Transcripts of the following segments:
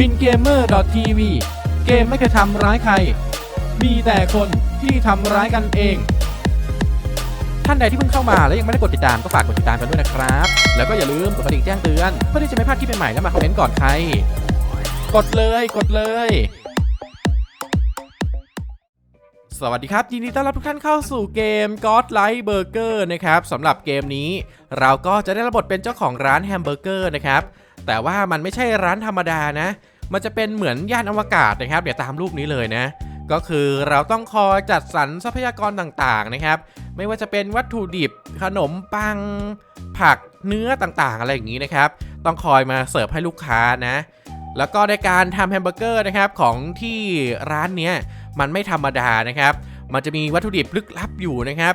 บินเกมเมอร์ TV เกมไม่เคยทำร้ายใคร มีแต่คนที่ทำร้ายกันเอง ท่านใดที่เพิ่งเข้ามาแล้วยังไม่ได้กดติดตามก็ฝากกดติดตามกันด้วยนะครับ แล้วก็อย่าลืมกดกระดิ่งแจ้งเตือนเพื่อที่จะไม่พลาดคลิปใหม่ๆและมาคอมเมนต์ก่อนใคร กดเลยกดเลย สวัสดีครับ ยินดีต้อนรับทุกท่านเข้าสู่เกม God Light Burger นะครับสำหรับเกมนี้ เราก็จะได้รับบทเป็นเจ้าของร้านแฮมเบอร์เกอร์นะครับ แต่ว่ามันไม่ใช่ร้านธรรมดานะ มันจะเป็นเหมือนย่านอวกาศนะครับ เดี๋ยวตามรูปนี้เลยนะ ก็คือเราต้องคอยจัดสรรทรัพยากรต่างๆนะครับ ไม่ว่าจะเป็นวัตถุดิบขนมปัง ผักเนื้อต่างๆ อะไรอย่างนี้นะครับ ต้องคอยมาเสิร์ฟให้ลูกค้านะ แล้วก็ในการทำแฮมเบอร์เกอร์นะครับของที่ร้านเนี้ยมันไม่ธรรมดานะครับ มันจะมีวัตถุดิบลึกลับอยู่นะครับ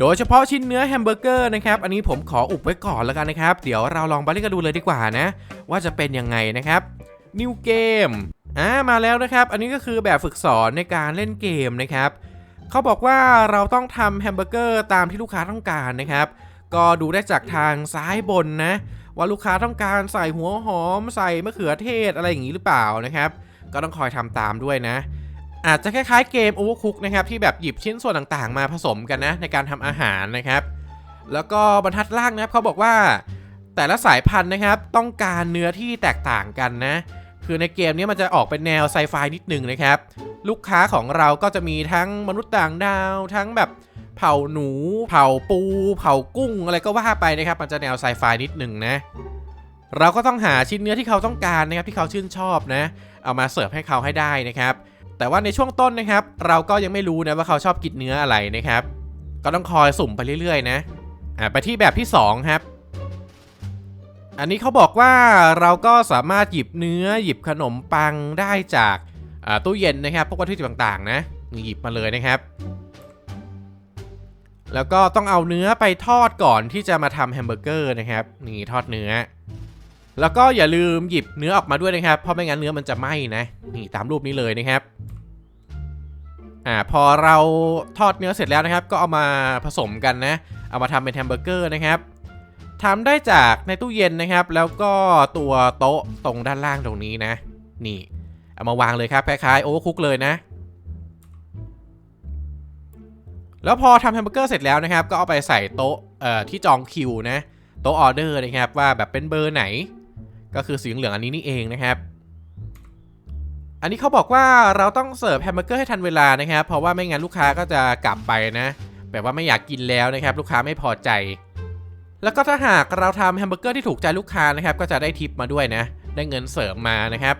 โดยเฉพาะชิ้นเนื้อแฮมเบอร์เกอร์นะครับ อันนี้ผมขออุบไว้ก่อนแล้วกันนะครับ เดี๋ยวเราลองไปเล่นกันดูเลยดีกว่านะ ว่าจะเป็นยังไงนะครับ New Game อ่ามาแล้วนะครับ อันนี้ก็คือแบบฝึกสอนในการเล่นเกมนะครับเขาบอกว่าเราต้องทำแฮมเบอร์เกอร์ตามที่ลูกค้าต้องการนะครับ ก็ดูได้จากทางซ้ายบนนะ ว่าลูกค้าต้องการใส่หัวหอม ใส่มะเขือเทศอะไรอย่างนี้หรือเปล่านะครับ ก็ต้องคอยทำตามด้วยนะ อาจจะคล้ายๆเกม Overcook นะครับที่แบบหยิบชิ้นส่วนต่างๆ มาผสมกันนะในการทำอาหารนะครับ แล้วก็บรรทัดล่างนะครับเขาบอกว่า แต่ละสายพันธุ์นะครับ ต้องการเนื้อที่แตกต่างกันนะ คือในเกมนี้มันจะออกเป็นแนวไซไฟนิดนึงนะครับ ลูกค้าของเราก็จะมีทั้งมนุษย์ต่างดาวทั้งแบบเผาหนู เผาปู เผากุ้งอะไรก็ว่าไปนะครับ มันจะแนวไซไฟนิดนึงนะเราก็ต้องหาชิ้นเนื้อที่เขาต้องการนะครับที่เขาชื่นชอบนะ เอามาเสิร์ฟให้เขาให้ได้นะครับ แต่ว่าในช่วงต้นนะครับ เราก็ยังไม่รู้นะว่าเขาชอบกินเนื้ออะไรนะครับ ก็ต้องคอยสุ่มไปเรื่อยๆ นะอะไปที่แบบที่สองครับ อันนี้เขาบอกว่าเราก็สามารถหยิบเนื้อหยิบขนมปังได้จากอ่าตู้เย็นนะครับพวกวัตถุดิบต่างๆ นะหยิบมาเลยนะครับ แล้วก็ต้องเอาเนื้อไปทอดก่อนที่จะมาทำแฮมเบอร์เกอร์นะครับนี่ทอดเนื้อ แล้วก็อย่าลืมหยิบเนื้อออกมาด้วยนะครับ เพราะไม่งั้นเนื้อมันจะไหม้นะนี่ตามรูปนี้เลยนะครับอ่าพอเราทอดเนื้อเสร็จแล้วนะครับ ก็เอามาผสมกันนะ เอามาทำเป็นแฮมเบอร์เกอร์นะครับทำได้จากในตู้เย็นนะครับ แล้วก็ตัวโต๊ะตรงด้านล่างตรงนี้นะ นี่ เอามาวางเลยครับคล้ายๆโอเวอร์คุกเลยนะ แล้วพอทำแฮมเบอร์เกอร์เสร็จแล้วนะครับ ก็เอาไปใส่โต๊ะที่จองคิวนะ โต๊ะออเดอร์นะครับว่าแบบเป็นเบอร์ไหน ก็คือสีเหลืองอันนี้นี่เองนะครับ อันนี้เขาบอกว่าเราต้องเสิร์ฟแฮมเบอร์เกอร์ให้ทันเวลานะครับ เพราะว่าไม่งั้นลูกค้าก็จะกลับไปนะ แบบว่าไม่อยากกินแล้วนะครับ ลูกค้าไม่พอใจ แล้วก็ถ้าหากเราทำแฮมเบอร์เกอร์ที่ถูกใจลูกค้านะครับ ก็จะได้ทิปมาด้วยนะ ได้เงินเสริมมานะครับ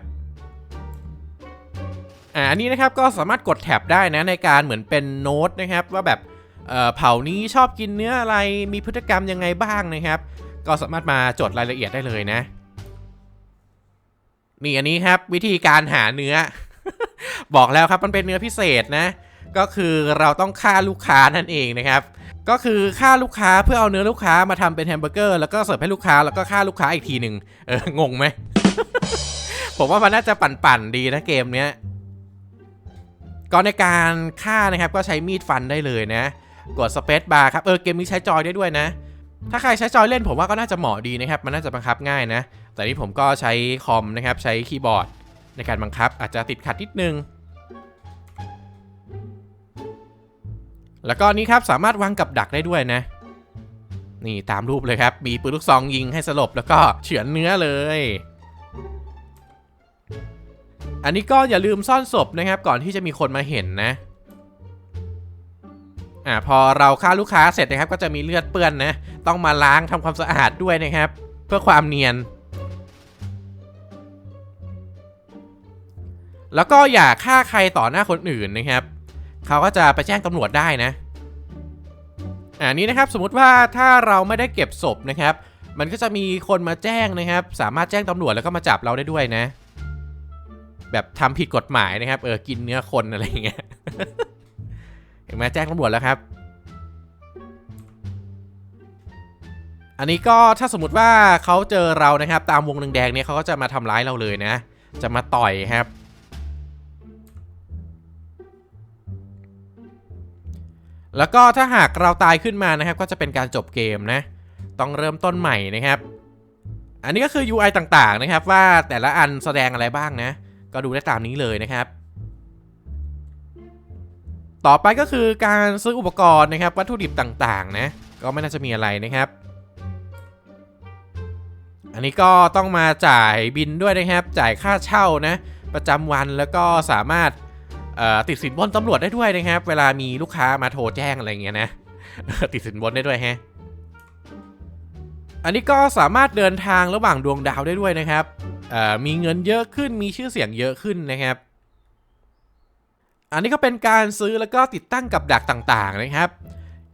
อ่าอันนี้นะครับก็สามารถกดแท็บได้นะในการเหมือนเป็นโน้ตนะครับ ว่าแบบเอ่อเผ่านี้ชอบกินเนื้ออะไรมีพฤติกรรมยังไงบ้างนะครับ ก็สามารถมาจดรายละเอียดได้เลยนะ นี่อันนี้ครับวิธีการหาเนื้อ บอกแล้วครับมันเป็นเนื้อพิเศษนะ ก็คือเราต้องฆ่าลูกค้านั่นเองนะครับก็คือฆ่าลูกค้าเพื่อเอาเนื้อลูกค้ามาทำเป็นแฮมเบอร์เกอร์แล้วก็เสิร์ฟให้ลูกค้าแล้วก็ฆ่าลูกค้าอีกทีหนึ่งเอองงไหมผมว่ามันน่าจะปั่นๆดีนะเกมเนี้ยก็ในการฆ่านะครับก็ใช้มีดฟันได้เลยนะ กดสเปซบาร์ครับเออเกมนี้ใช้จอยได้ด้วยนะ ถ้าใครใช้จอยเล่นผมว่าก็น่าจะเหมาะดีนะครับ มันน่าจะบังคับง่ายนะ แต่นี่ผมก็ใช้คอมนะครับ ใช้คีย์บอร์ดในการบังคับอาจจะติดขัดนิดนึง แล้วก็นี่ครับสามารถวางกับดักได้ด้วยนะ นี่ตามรูปเลยครับ มีปืนลูกซองยิงให้สลบแล้วก็เฉือนเนื้อเลย อันนี้ก็อย่าลืมซ่อนศพนะครับ ก่อนที่จะมีคนมาเห็นนะอ่าพอเราฆ่าลูกค้าเสร็จนะครับ ก็จะมีเลือดเปื้อนนะ ต้องมาล้างทำความสะอาดด้วยนะครับ เพื่อความเนียน แล้วก็อย่าฆ่าใครต่อหน้าคนอื่นนะครับ เขาก็จะไปแจ้งตำรวจได้นะอ่านี้นะครับสมมติว่าถ้าเราไม่ได้เก็บศพนะครับ มันก็จะมีคนมาแจ้งนะครับ สามารถแจ้งตำรวจแล้วก็มาจับเราได้ด้วยนะ แบบทำผิดกฎหมายนะครับ เออกินเนื้อคนอะไรอย่างเงี้ยเห็นไหมแจ้งตำรวจแล้วครับ อันนี้ก็ถ้าสมมติว่าเขาเจอเรานะครับ ตามวงแดงๆเนี่ยเขาก็จะมาทำร้ายเราเลยนะ จะมาต่อยครับ แล้วก็ถ้าหากเราตายขึ้นมานะครับ ก็จะเป็นการจบเกมนะ ต้องเริ่มต้นใหม่นะครับ อันนี้ก็คือ UI ต่างๆนะครับ ว่าแต่ละอันแสดงอะไรบ้างนะ ก็ดูได้ตามนี้เลยนะครับ ต่อไปก็คือการซื้ออุปกรณ์นะครับ วัตถุดิบต่างๆนะ ก็ไม่น่าจะมีอะไรนะครับ อันนี้ก็ต้องมาจ่ายบินด้วยนะครับ จ่ายค่าเช่านะ ประจำวันแล้วก็สามารถ ติดสินบนตำรวจได้ด้วยนะครับ เวลามีลูกค้ามาโทรแจ้งอะไรเงี้ยนะติดสินบนได้ด้วยฮะอันนี้ก็สามารถเดินทางระหว่างดวงดาวได้ด้วยนะครับมีเงินเยอะขึ้นมีชื่อเสียงเยอะขึ้นนะครับ อันนี้ก็เป็นการซื้อแล้วก็ติดตั้งกับดักต่างๆนะครับ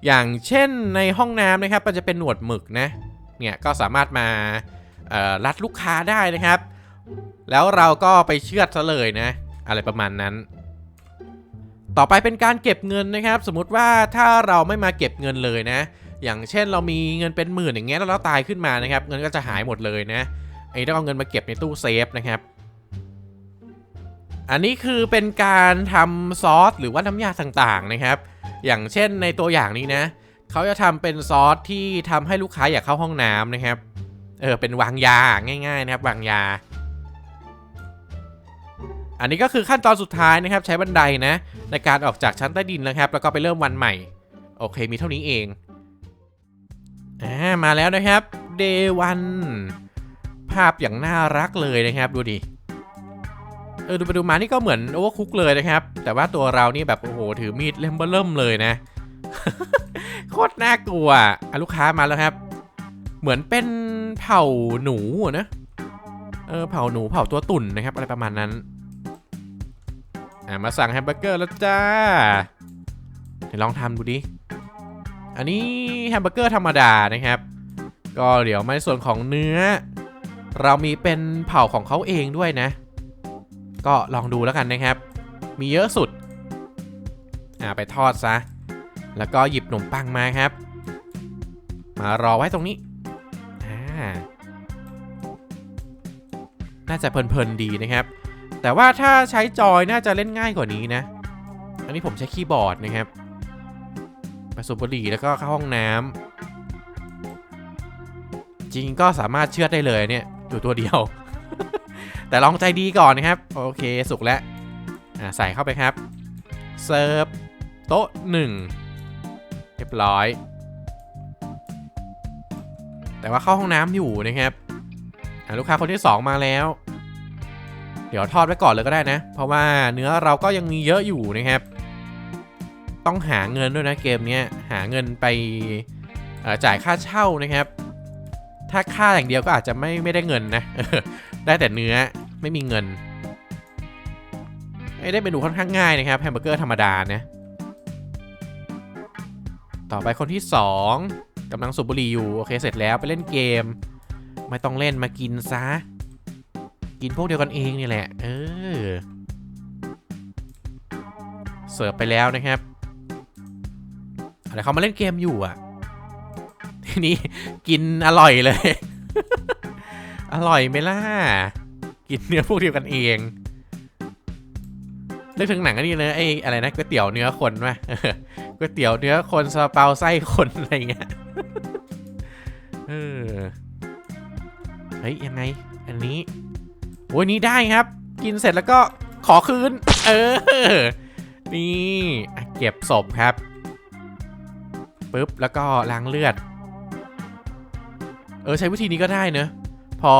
อย่างเช่นในห้องน้ำนะครับ มันจะเป็นหนวดหมึกนะเนี่ยก็สามารถมาเอ่อรัดลูกค้าได้นะครับ แล้วเราก็ไปเชือดซะเลยนะ อะไรประมาณนั้น ต่อไปเป็นการเก็บเงินนะครับ สมมติว่าถ้าเราไม่มาเก็บเงินเลยนะ อย่างเช่นเรามีเงินเป็นหมื่นอย่างเงี้ยแล้วเราตายขึ้นมานะครับ เงินก็จะหายหมดเลยนะไอ้ต้องเอาเงินมาเก็บในตู้เซฟนะครับ อันนี้คือเป็นการทำซอสหรือว่าน้ำยาต่างๆนะครับ อย่างเช่นในตัวอย่างนี้นะเขาจะทำเป็นซอสที่ทำให้ลูกค้าอยากเข้าห้องน้ำนะครับเออเป็นวางยาง่ายๆนะครับวางยา อันนี้ก็คือขั้นตอนสุดท้ายนะครับใช้บันไดนะ ในการออกจากชั้นใต้ดินนะครับ แล้วก็ไปเริ่มวันใหม่ โอเคมีเท่านี้เองอ่ามาแล้วนะครับ day one ภาพอย่างน่ารักเลยนะครับดูดิเออดูไปดูมานี่ก็เหมือนโอเวอร์คุกเลยนะครับ แต่ว่าตัวเรานี่แบบโอ้โหถือมีดเล่มเบิ่มเลยนะโคตรน่ากลัวอะลูกค้ามาแล้วครับ เหมือนเป็นเผ่าหนูนะเออเผ่าหนูเผ่าตัวตุ่นนะครับ อะไรประมาณนั้น อะมาสั่งแฮมเบอร์เกอร์แล้วจ้าลองทำดูดิ อันนี้แฮมเบอร์เกอร์ธรรมดานะครับ ก็เดี๋ยวมาในส่วนของเนื้อ เรามีเป็นเผ่าของเขาเองด้วยนะ ก็ลองดูแล้วกันนะครับ มีเยอะสุด อ่าไปทอดซะ แล้วก็หยิบขนมปังมาครับ มารอไว้ตรงนี้ อ่า น่าจะเพลินๆดีนะครับ แต่ว่าถ้าใช้จอยน่าจะเล่นง่ายกว่านี้นะ อันนี้ผมใช้คีย์บอร์ดนะครับไปสูบบุหรี่แล้วก็เข้าห้องน้ำจริงก็สามารถเชื่อดได้เลยเนี่ยอยู่ตัวเดียว แต่ลองใจดีก่อนนะครับ โอเคสุกแล้วใส่เข้าไปครับ เซิร์ฟโต๊ะหนึ่งเรียบร้อย แต่ว่าเข้าห้องน้ำอยู่นะครับลูกค้าคนที่ 2 มาแล้ว เดี๋ยวทอดไว้ก่อนเลยก็ได้นะ เพราะว่าเนื้อเราก็ยังมีเยอะอยู่นะครับ ต้องหาเงินด้วยนะเกมนี้หาเงินไปจ่ายค่าเช่านะครับ ถ้าค่าอย่างเดียวก็อาจจะไม่ไม่ได้เงินนะได้แต่เนื้อไม่มีเงินไม่ได้เมนูค่อนข้างง่ายนะครับแฮมเบอร์เกอร์ธรรมดานะต่อไปคนที่ 2กำลังสูบบุหรี่อยู่ โอเค เสร็จแล้วไปเล่นเกม ไม่ต้องเล่นมากินซะ กินพวกเดียวกันเองนี่แหละ เออ เสิร์ฟไปแล้วนะครับ อะไรเขามาเล่นเกมอยู่อะ ทีนี้กินอร่อยเลย อร่อยไหมล่ะ กินเนื้อพวกเดียวกันเองนึกถึงหนังอันนี้เลยไอ้อะไรนะก๋วยเตี๋ยวเนื้อคนวะก๋วยเตี๋ยวเนื้อคนซาลาเปาไส้คนอะไรเงี้ยเออเฮ้ยยังไง อันนี้ โอ้ยนี้ได้ครับ กินเสร็จแล้วก็ขอคืน เออ นี่เก็บศพครับปุ๊บแล้วก็ล้างเลือด เออใช้วิธีนี้ก็ได้เนอะพอ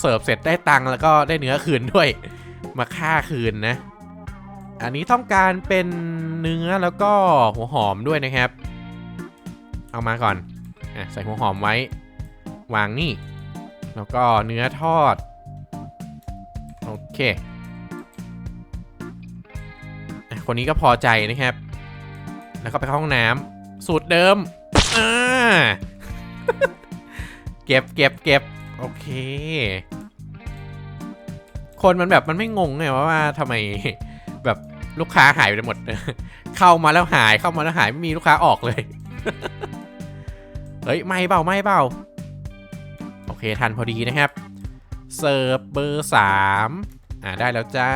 เสิร์ฟเสร็จได้ตังค์แล้วก็ได้เนื้อคืนด้วย มาฆ่าคืนนะ อันนี้ต้องการเป็นเนื้อแล้วก็หัวหอมด้วยนะครับ เอามาก่อนอใส่หัวหอมไว้ วางนี่ แล้วก็เนื้อทอด เค คนนี้ก็พอใจนะครับ แล้วก็ไปเข้าห้องน้ำสูตรเดิมเก็บเก็บเก็บโอเค คนมันแบบมันไม่งงไงว่าว่าทำไมแบบลูกค้าหายไปหมด เข้ามาแล้วหายเข้ามาแล้วหายไม่มีลูกค้าออกเลย เฮ้ยไม่เบาไม่เบาโอเคทันพอดีนะครับ เสิร์ฟเบอร์สาม อ่าได้แล้วจ้า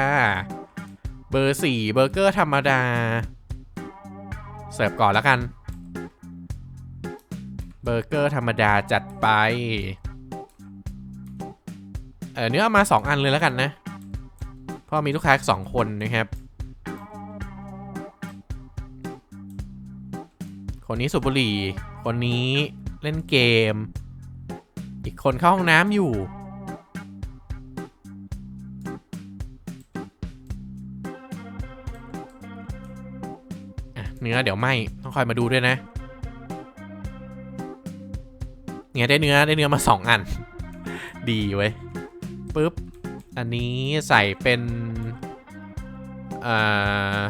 เบอร์สี่เบอร์เกอร์ธรรมดา เสิร์ฟก่อนแล้วกัน เบอร์เกอร์ธรรมดาจัดไป เออเนื้อามา 2 อันเลยแล้วกันนะพราะมีลูกค้าสองคนนะครับ คนนี้สูบบุหรี่ คนนี้เล่นเกม อีกคนเข้าห้องน้ำอยู่ นื้อเดี๋ยวไหมต้องคอยมาดูด้วยนะ เนี่ยได้เนื้อได้เนื้อมาสองอัน ดีเว้ยปุ๊บ อันนี้ใส่เป็นอ่า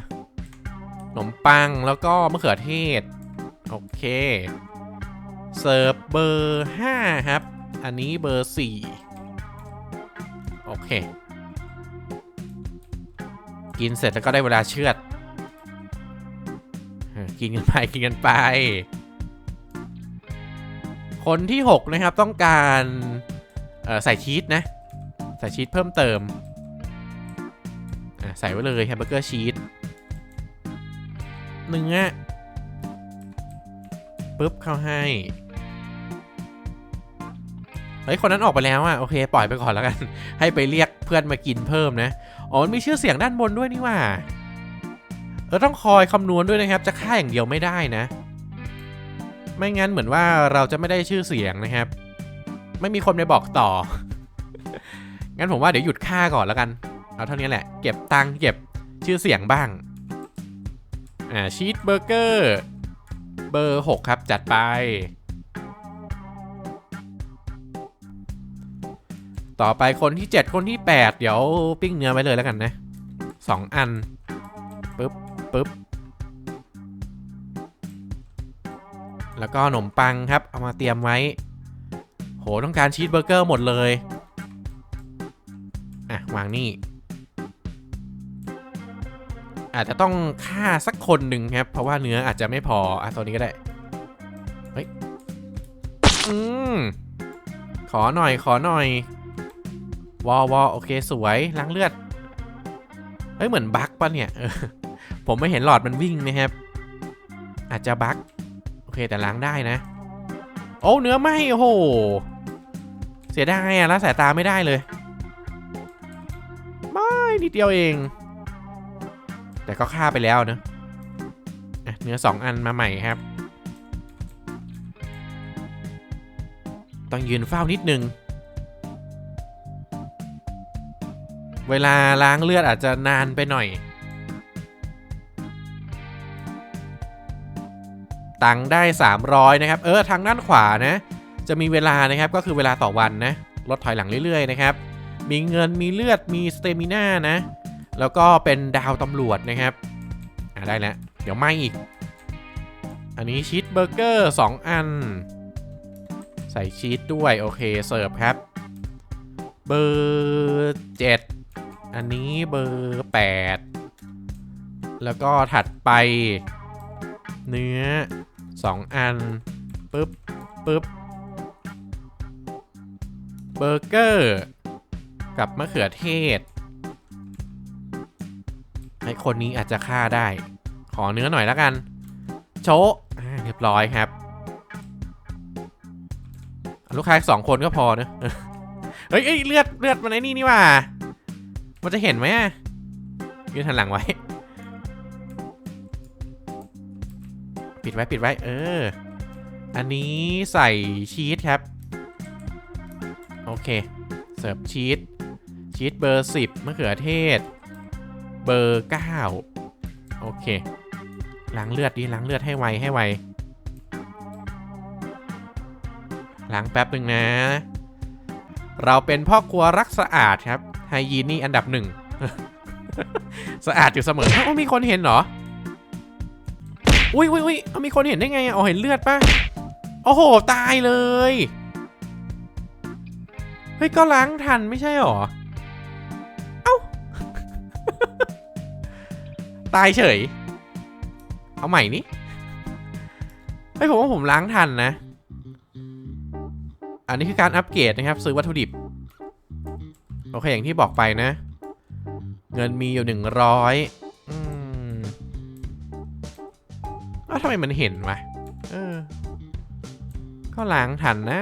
ขนมปังแล้วก็มะเขือเทศ โอเค เสิร์ฟเบอร์5ครับ อันนี้เบอร์4โอเค กินเสร็จแล้วก็ได้เวลาเชือด กินกันไปกินกันไป คนที่ 6 นะครับต้องการใส่ชีสนะ ใส่ชีสเพิ่มเติม ใส่ไว้เลยแฮมเบอร์เกอร์ชีสเนื้อปุ๊บเข้าให้เฮ้ยคนนั้นออกไปแล้วอะโอเค ปล่อยไปก่อนแล้วกัน ให้ไปเรียกเพื่อนมากินเพิ่มนะ อ๋อมีชื่อเสียงด้านบนด้วยนี่ว่า เออต้องคอยคำนวณด้วยนะครับ จะฆ่าอย่างเดียวไม่ได้นะ ไม่งั้นเหมือนว่าเราจะไม่ได้ชื่อเสียงนะครับ ไม่มีคนไปบอกต่อ งั้นผมว่าเดี๋ยวหยุดค่าก่อนแล้วกัน เอาเท่านี้แหละ เก็บตังค์เก็บชื่อเสียงบ้าง อ่าชีสเบอร์เกอร์เบอร์ 6 ครับจัดไป ต่อไปคนที่ 7 คนที่ 8 เดี๋ยวปิ้งเนื้อไว้เลยแล้วกันนะ 2 อันปึ๊บ ปึ๊บ แล้วก็ขนมปังครับ เอามาเตรียมไว้ โห ต้องการชีสเบอร์เกอร์หมดเลย อะ วางนี่ อาจจะต้องฆ่าสักคนหนึ่งครับ เพราะว่าเนื้ออาจจะไม่พอ อะตัวนี้ก็ได้ เฮ้ย อืม ขอหน่อย ขอหน่อย วอวอโอเค สวย ล้างเลือดเฮ้ย เหมือนบั๊กปะเนี่ย ผมไม่เห็นหลอดมันวิ่งนะครับ อาจจะบั๊กโอเคแต่ล้างได้นะ โอ้เนื้อไหมโอ้โห เสียดายอะละสายตาไม่ได้เลย ไม่นิดเดียวเอง แต่ก็ฆ่าไปแล้วเนอะอะเนื้อสองอันมาใหม่ครับ ต้องยืนเฝ้านิดนึงเวลาล้างเลือดอาจจะนานไปหน่อย ตังค์ได้ 300 นะครับ เออ ทางด้านขวานะ จะมีเวลานะครับ ก็คือเวลาต่อวันนะ ลดถอยหลังเรื่อยๆนะครับ มีเงิน มีเลือด มีสเตมิน่านะ แล้วก็เป็นดาวตำรวจนะครับ อ่าได้แล้ว เดี๋ยวไม่อีก อันนี้ชีสเบอร์เกอร์ 2 อัน ใส่ชีสด้วย โอเค เสิร์ฟครับ เบอร์7อันนี้เบอร์8แล้วก็ถัดไปเนื้อ 2 อันปึ๊บปึ๊บเบอร์เกอร์ กับมะเขือเทศให้คนนี้อาจจะฆ่าได้ ขอเนื้อหน่อยแล้วกัน โชะเรียบร้อยครับ ลูกค้าสองคนก็พอเนะเฮ้ยเอ้ยเลือดเลือดมันไอ้นี่นี่ว่า มันจะเห็นไหมยืนหันหลังไว้ ปิดไว้ปิดไว้ เออ อันนี้ใส่ชีสครับ โอเค เสิร์ฟชีส ชีสเบอร์ 10มะเขือเทศ เบอร์ 9 โอเค ล้างเลือดดิ ล้างเลือดให้ไวให้ไว ล้างแป๊บหนึ่งนะ เราเป็นพ่อครัวรักสะอาดครับ ไฮยีนนี่อันดับหนึ่ง สะอาดอยู่เสมอเอ้ามีคนเห็นเหรอ อุ้ยอุ้ยอุ้ยเอามีคนเห็นได้ไงอะอ๋อเห็นเลือดปะโอ้โห ตายเลย เฮ้ย ก็ล้างทันไม่ใช่หรอ เอ้า ตายเฉย เอาใหม่นี่เฮ้ยผมว่าผมล้างทันนะ อันนี้คือการอัปเกรดนะครับ ซื้อวัตถุดิบ โอเค อย่างที่บอกไปนะ เงินมีอยู่หนึ่งร้อย ทำไมมันเห็นวะเออ ก็ล้างทันนะ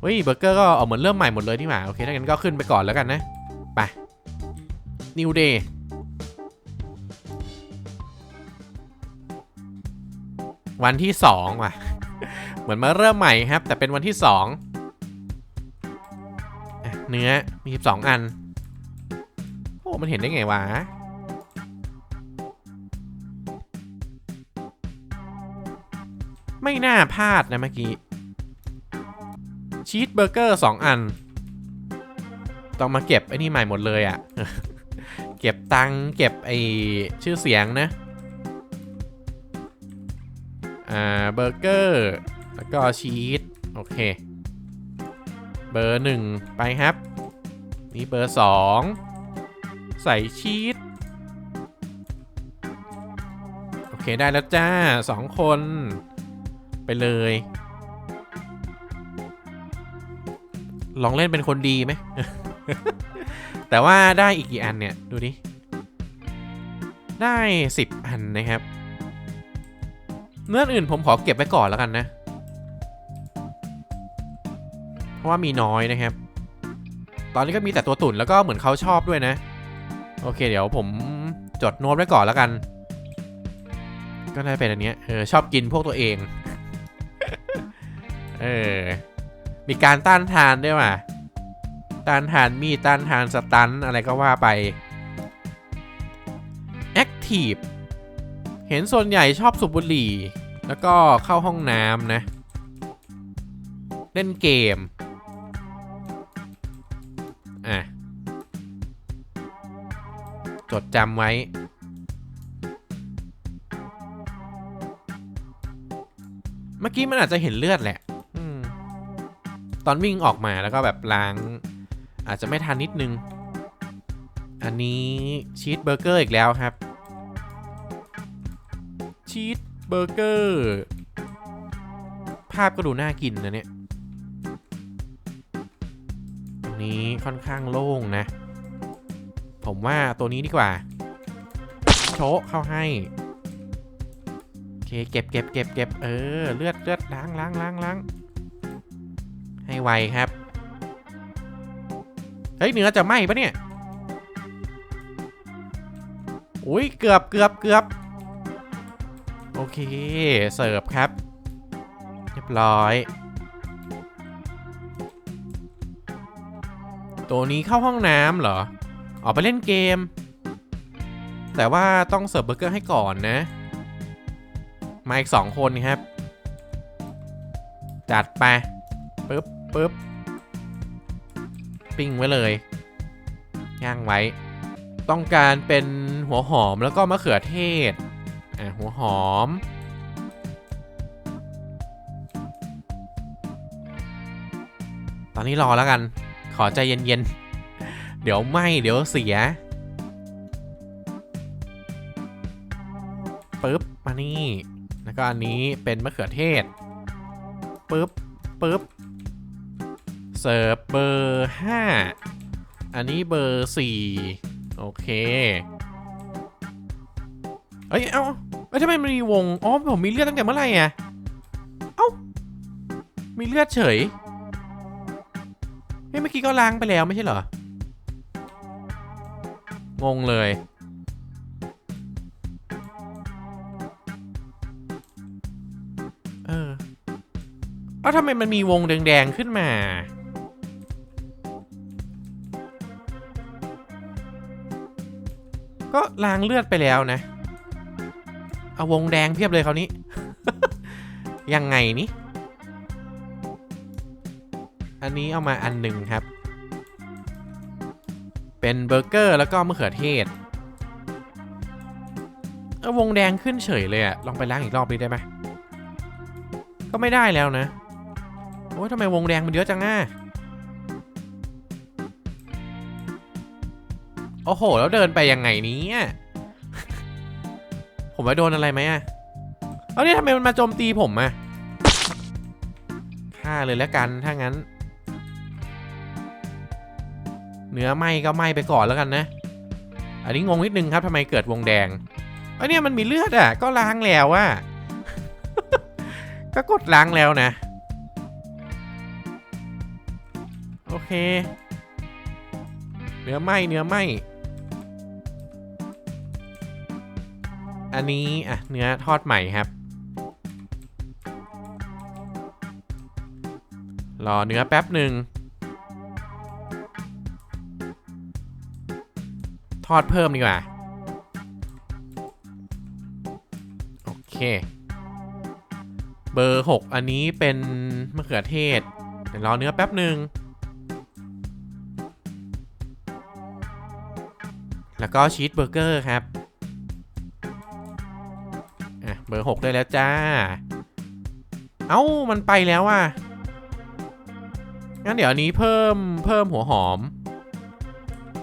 เฮ้ยเบอร์เกอร์ก็เอาเหมือนเริ่มใหม่หมดเลยที่หว่าโอเคถ้างั้นก็ขึ้นไปก่อนแล้วกันนะไป New Day วันที่สองว่ะ เหมือนมาเริ่มใหม่ครับ แต่เป็นวันที่สองเนื้อมี12อัน โอ้ มันเห็นได้ไงวะ ไม่น่าพลาดนะเมื่อกี้ ชีสเบอร์เกอร์2อัน ต้องมาเก็บไอ้นี่ใหม่หมดเลยอะ่ะ เก็บตังค์เก็บไอชื่อเสียงนะ อ่าเบอร์เกอร์แล้วก็ชีสโอเค เบอร์หนึ่งไปครับ นี่เบอร์สองใส่ชีสโอเคได้แล้วจ้าสองคน ไปเลย ลองเล่นเป็นคนดีไหม แต่ว่าได้อีกกี่อันเนี่ย ดูดิ ได้ 10 อันนะครับ เนื้ออื่นผมขอเก็บไว้ก่อนแล้วกันนะ เพราะว่ามีน้อยนะครับ ตอนนี้ก็มีแต่ตัวตุ่นแล้วก็เหมือนเขาชอบด้วยนะ โอเค เดี๋ยวผมจดโน้ตไว้ก่อนแล้วกัน ก็ได้เป็นอันเนี้ยเออชอบกินพวกตัวเอง เออ มีการต้านทานด้วยว่ะ ต้านทานมีดต้านทานสตันอะไรก็ว่าไป Active เห็นส่วนใหญ่ชอบสูบบุหรี่ แล้วก็เข้าห้องน้ำนะ เล่นเกม อะ จดจำไว้ เมื่อกี้มันอาจจะเห็นเลือดแหละ ตอนวิ่งออกมาแล้วก็แบบล้าง อาจจะไม่ทันนิดนึง อันนี้ชีสเบอร์เกอร์อีกแล้วครับชีสเบอร์เกอร์ภาพก็ดูน่ากินนะเนี่ยตรงนี้ค่อนข้างโล่งนะ ผมว่าตัวนี้ดีกว่า โชะเข้าให้โอเคเก็บเก็บเก็บเก็บเออ เลือดเลือดล้างล้างล้างล้าง ให้ไวครับ เฮ้ยเนื้อจะไหม้ปะเนี่ย อุ้ยเกือบเกือบเกือบโอเค เสิร์ฟครับ เรียบร้อย ตัวนี้เข้าห้องน้ำเหรอ ออกไปเล่นเกม แต่ว่าต้องเสิร์ฟเบอร์เกอร์ให้ก่อนนะ มาอีกสองคนครับ จัดไป ปึ๊บ ปิ้งไว้เลย ย่างไว้ ต้องการเป็นหัวหอมแล้วก็มะเขือเทศ อะหัวหอม ตอนนี้รอแล้วกัน ขอใจเย็นๆ เดี๋ยวไหมเดี๋ยวเสียปึ๊บ มานี่ แล้วก็อันนี้เป็นมะเขือเทศปึ๊บปึ๊บ เสิร์ฟเบอร์ห้าอันนี้เบอร์สี่โอเค เอ้ย เอ้าเอ้ยทำไมมันมีวง อ๋อ ผมมีเลือดตั้งแต่เมื่อไหร่อะเอ้า มีเลือดเฉย เฮ้ย เมื่อกี้ก็ล้างไปแล้วไม่ใช่เหรอ งงเลย เออ เอ้าทำไมมันมีวงแดงๆขึ้นมา ก็ล้างเลือดไปแล้วนะ เอาวงแดงเพียบเลยคราวนี้ ยังไงนี่ อันนี้เอามาอันหนึ่งครับ เป็นเบอร์เกอร์แล้วก็มะเขือเทศเอาวงแดงขึ้นเฉยเลยอะลองไปล้างอีกรอบดีได้ไหมก็ไม่ได้แล้วนะ โอ้ยทำไมวงแดงมันเยอะจังอะ โอ้โห แล้วเดินไปยังไงนี้ผมไปโดนอะไรไหมอะเอาเนี่ยทำไมมันมาโจมตีผมอะฆ่าเลยแล้วกันถ้างั้น เนื้อไหมก็ไหมไปก่อนแล้วกันนะ อันนี้งงนิดนึงครับทำไมเกิดวงแดงอันนี้มันมีเลือดอะ ก็ล้างแล้วว่าก็กดล้างแล้วนะ โอเค เนื้อไหมเนื้อไหม อันนี้อะเนื้อทอดใหม่ครับ รอเนื้อแป๊บหนึ่งทอดเพิ่มดีกว่า โอเค เบอร์ 6 อันนี้เป็นมะเขือเทศเดี๋ยวรอเนื้อแป๊บหนึ่งแล้วก็ชีสเบอร์เกอร์ครับ อะเบอร์6ได้แล้วจ้า เอ้า มันไปแล้วอะ งั้นเดี๋ยวนี้เพิ่มเพิ่มหัวหอม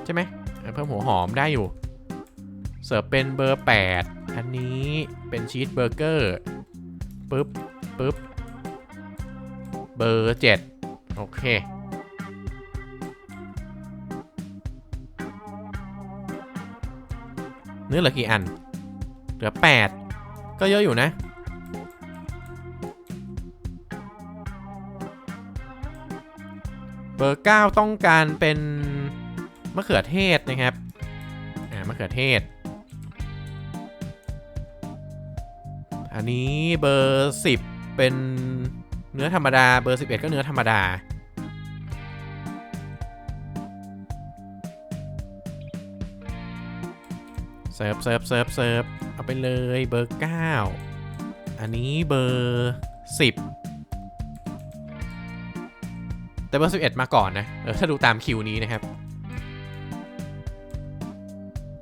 ใช่ไหม เพิ่มหัวหอมได้อยู่ เสิร์ฟเป็นเบอร์ 8 อันนี้เป็นชีสเบอร์เกอร์ปึ๊บปึ๊บ เบอร์ 7 โอเคเนื้อเหลือกี่อัน เหลือ 8 ก็เยอะอยู่นะ เบอร์ 9 ต้องการเป็นมะเขือเทศนะครับ อ่ามะเขือเทศ อันนี้เบอร์ 10 เป็นเนื้อธรรมดา เบอร์ 11 ก็เนื้อธรรมดาเสิร์ฟเสิร์ฟเสิร์ฟเสิร์ฟ เอาไปเลยเบอร์ 9 อันนี้เบอร์ 10 แต่เบอร์ 11 มาก่อนนะ เออถ้าดูตามคิวนี้นะครับ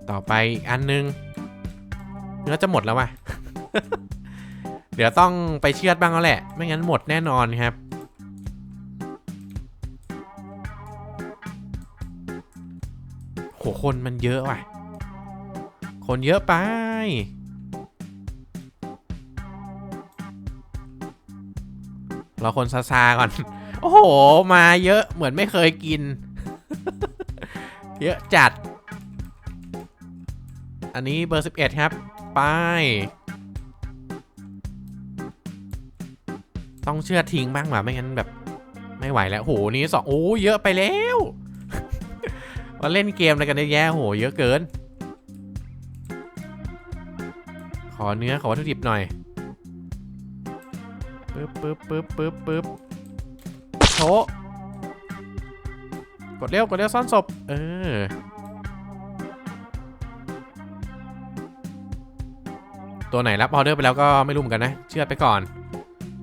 ต่อไปอีกอันนึงเนื้อจะหมดแล้วว่ะ เดี๋ยวต้องไปเชือดบ้างแล้วแหละ ไม่งั้นหมดแน่นอนครับโหคนมันเยอะว่ะ คนเยอะไป เราคนซาซาก่อน โอ้โห มาเยอะเหมือนไม่เคยกิน เยอะจัด อันนี้เบอร์ 11 ครับ ไป ต้องเชื่อทิ้งบ้างว่ะไม่งั้นแบบ ไม่ไหวแล้วโหนี้สองโอ้เยอะไปแล้ว มาเล่นเกมอะไรกันเยอะแยะโห เยอะเกิน อเนื้อขอวัตถุดิบหน่อยปึ๊บปึ๊บปึ๊บปึ๊บปึ๊บโชะกดเร็วกดเร็วซ่อนศพ เออ ตัวไหนรับออเดอร์ไปแล้วก็ไม่รู้เหมือนกันนะ เชื่อดไปก่อน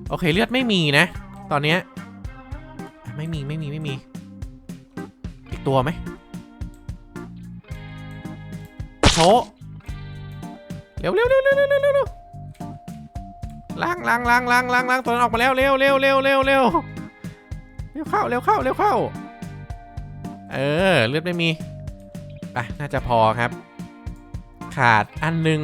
โอเคเลือดไม่มีนะ ตอนเนี้ยไม่มีไม่มีไม่มี อีกตัวไหมโชะ เร็วเร็วเร็วเร็วเร็วเร็วล้างล้างล้างล้างล้างล้างตัวนั้นออกมาแล้วเร็วเร็วเร็วเร็วเร็วเร็วเข้าเร็วเข้าเร็วเข้า เออเลือดไม่มีไปน่าจะพอครับ ขาดอันหนึ่ง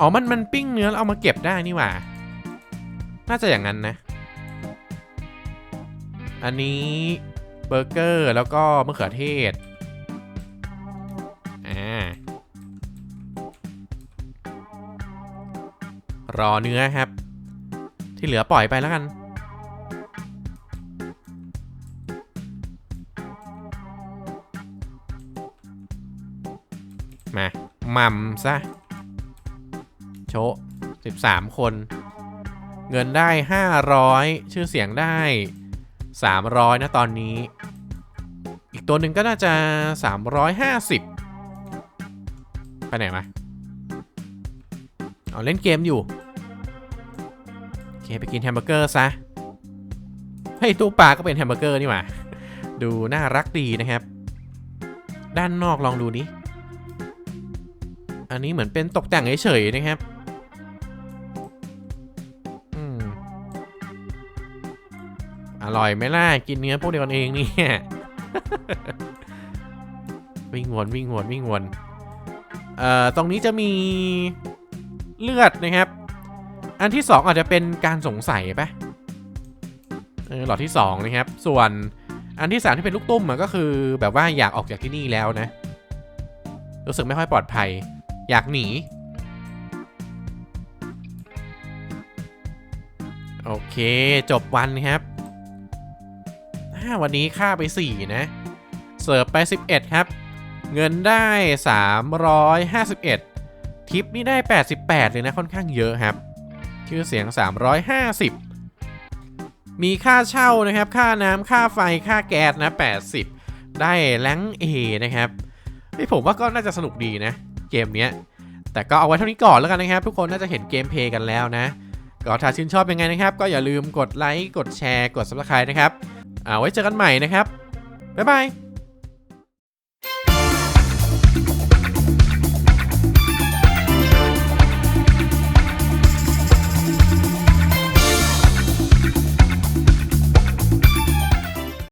อ๋อมันมันปิ้งเนื้อแล้เอามาเก็บได้นี่หว่า น่าจะอย่างนั้นนะ อันนี้เบอร์เกอร์แล้วก็มะเขือเทศ รอเนื้อครับ ที่เหลือปล่อยไปแล้วกัน มาม่ำซะ โชะ13 คน เงินได้ 500 ชื่อเสียงได้ 300 นะตอนนี้ อีกตัวหนึ่งก็น่าจะ 350 ไปไหนมาเอาเล่นเกมอยู่ เคไปกินแฮมเบอร์เกอร์ซะเฮ้ยตู้ปลาก็เป็นแฮมเบอร์เกอร์นี่หว่า ดูน่ารักดีนะครับ ด้านนอกลองดูดิอันนี้เหมือนเป็นตกแต่งเฉยๆนะครับอืมอร่อยไหมล่ะ กินเนื้อพวกเดียวกันเองเนี่ยวิ่งวนวิ่งวนวิ่งวนเอ่อตรงนี้จะมีเลือดนะครับ อันที่สองอาจจะเป็นการสงสัยปะหลอดที่สองนะครับ ส่วนอันที่สามที่เป็นลูกตุ้มก็คือแบบว่าอยากออกจากที่นี่แล้วนะ รู้สึกไม่ค่อยปลอดภัย อยากหนี โอเค จบวันครับ วันนี้ค่าไป 4 นะ เสิร์ฟไป 11 ครับ เงินได้ 351 ทิปนี่ได้ 88 เลยนะ ค่อนข้างเยอะครับ ชื่อเสียง 350 มีค่าเช่านะครับ ค่าน้ำค่าไฟค่าแก๊สนะ 80 ได้แรงเอนะครับไม่ผมว่าก็น่าจะสนุกดีนะ เกมเนี้ย แต่ก็เอาไว้เท่านี้ก่อนแล้วกันนะครับ ทุกคนน่าจะเห็นเกมเพย์กันแล้วนะ ก็ถ้าชื่นชอบยังไงนะครับ ก็อย่าลืมกดไลค์กดแชร์กด subscribe นะครับเอาไว้เจอกันใหม่นะครับบ๊ายบาย